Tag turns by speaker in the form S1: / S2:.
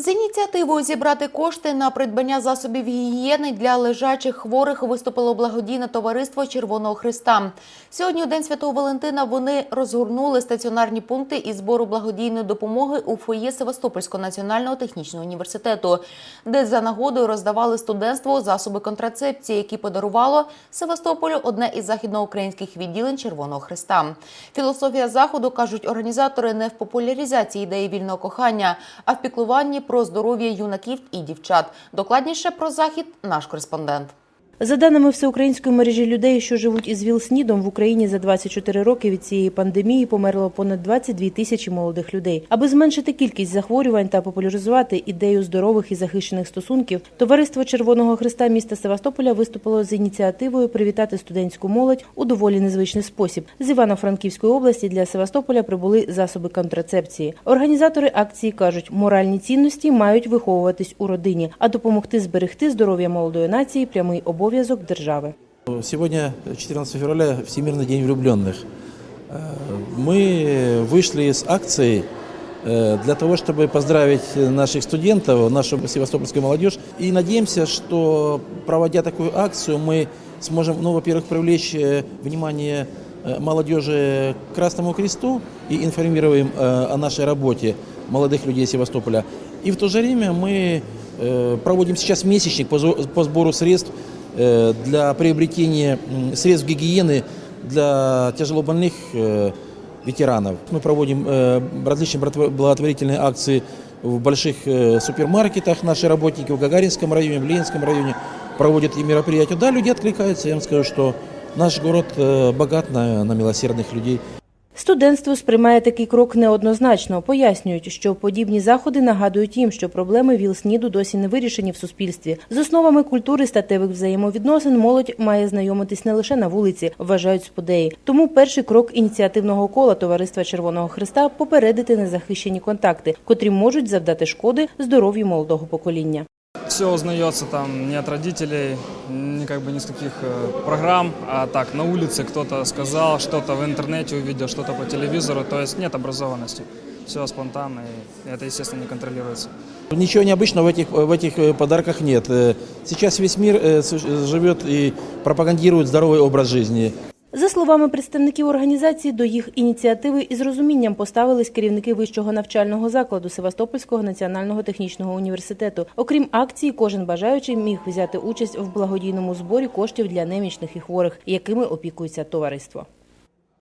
S1: З ініціативою зібрати кошти на придбання засобів гігієни для лежачих хворих виступило благодійне товариство Червоного Христа. Сьогодні, у День Святого Валентина, вони розгорнули стаціонарні пункти із збору благодійної допомоги у фоє Севастопольського національного технічного університету, де за нагодою роздавали студентству засоби контрацепції, які подарувало Севастополю одне із західноукраїнських відділень Червоного Христа. Філософія заходу кажуть організатори не в популяризації ідеї вільного кохання, а в піклуванні про здоров'я юнаків і дівчат. Докладніше про захід наш кореспондент.
S2: За даними всеукраїнської мережі людей, що живуть із ВІЛ-СНІДом, в Україні за 24 роки від цієї пандемії померло понад 22 тисячі молодих людей. Аби зменшити кількість захворювань та популяризувати ідею здорових і захищених стосунків, товариство Червоного Христа міста Севастополя виступило з ініціативою привітати студентську молодь у доволі незвичний спосіб. З Івано-Франківської області для Севастополя прибули засоби контрацепції. Організатори акції кажуть, моральні цінності мають виховуватись у родині, а допомогти зберегти здоров'я молодої нації прямий обов'язок держави.
S3: Сегодня 14 февраля Всемирный день влюбленных. Э, Мы вышли с акцией э, для того, чтобы поздравить наших студентов, нашу севастопольскую молодежь. И надеемся, что проводя такую акцию, мы сможем, ну, во-первых, привлечь э, внимание молодежи к Красному Кресту и информируем о нашей работе молодых людей Севастополя. И в то же время мы проводим сейчас месячник по сбору средств для приобретения м, средств гигиены для тяжелобольных э, ветеранов. Мы проводим э, различные братво- благотворительные акции в больших э, супермаркетах. Наши работники в Гагаринском районе, в Ленинском районе проводят и мероприятия. Да, люди откликаются. Я вам скажу, что наш город э, богат на, на милосердных людей.
S2: Студентство сприймає такий крок неоднозначно. Пояснюють, що подібні заходи нагадують їм, що проблеми ВІЛ-СНІДу досі не вирішені в суспільстві. З основами культури статевих взаємовідносин молодь має знайомитись не лише на вулиці, вважають сподеї. Тому перший крок ініціативного кола товариства Червоного Христа попередити незахищені контакти, котрі можуть завдати шкоди здоров'ю молодого покоління
S4: Все узнается там не от родителей, ни как бы ни с каких э, программ, а так на улице кто-то сказал, что-то в интернете увидел, что-то по телевизору, то есть нет образованности. Все спонтанно, и это, естественно, не контролируется.
S3: Ничего необычного в этих, в этих э, подарках нет. Э, Сейчас весь мир э, су- живет и пропагандирует здоровый образ жизни.
S2: За словами представників організації, до їх ініціативи із розумінням поставились керівники вищого навчального закладу Севастопольського національного технічного університету. Окрім акції, кожен бажаючий міг взяти участь в благодійному зборі коштів для немічних і хворих, якими опікується товариство.